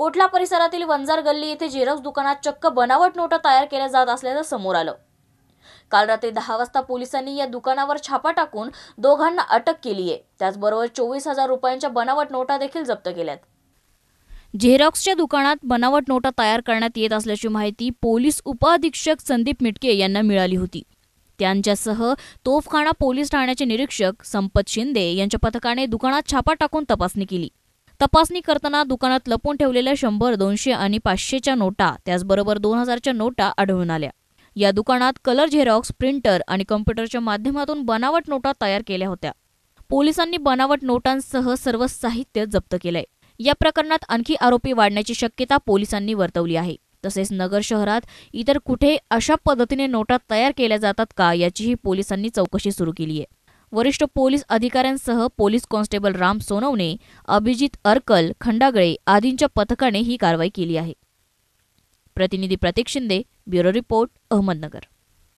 कोठला परिसरातील वंजार गल्ली येथे झेरॉक्स दुकानात चक्क बनावट नोटा तयार केल्या जात असल्याचं समोर आलं. काल रात्री दहा वाजता पोलिसांनी या दुकानावर छापा टाकून दोघांना अटक केली आहे. त्याचबरोबर चोवीस हजार रुपयांच्या बनावट नोटा देखील जप्त केल्यात. झेरॉक्सच्या दुकानात बनावट नोटा तयार करण्यात येत असल्याची माहिती पोलीस उपअधीक्षक संदीप मिटके यांना मिळाली होती. त्यांच्यासह तोफखाना पोलीस ठाण्याचे निरीक्षक संपत शिंदे यांच्या पथकाने दुकानात छापा टाकून तपासणी केली. तपासणी करताना दुकानात लपून ठेवलेल्या शंभर दोनशे आणि पाचशेच्या नोटा त्याचबरोबर दोन हजारच्या नोटा आढळून आल्या. या दुकानात कलर झेरॉक्स प्रिंटर आणि कम्प्युटरच्या माध्यमातून बनावट नोटा तयार केल्या होत्या. पोलिसांनी बनावट नोटांसह सर्व साहित्य जप्त केलंय. या प्रकरणात आणखी आरोपी वाढण्याची शक्यता पोलिसांनी वर्तवली आहे. तसेच नगर शहरात इतर कुठे अशा पद्धतीने नोटा तयार केल्या जातात का याचीही पोलिसांनी चौकशी सुरू केली आहे. वरिष्ठ पोलीस अधिकाऱ्यांसह पोलीस कॉन्स्टेबल राम सोनवणे अभिजित अर्कल खंडागळे आदींच्या पथकाने ही कारवाई केली आहे. प्रतिनिधी प्रतीक शिंदे ब्युरो रिपोर्ट अहमदनगर.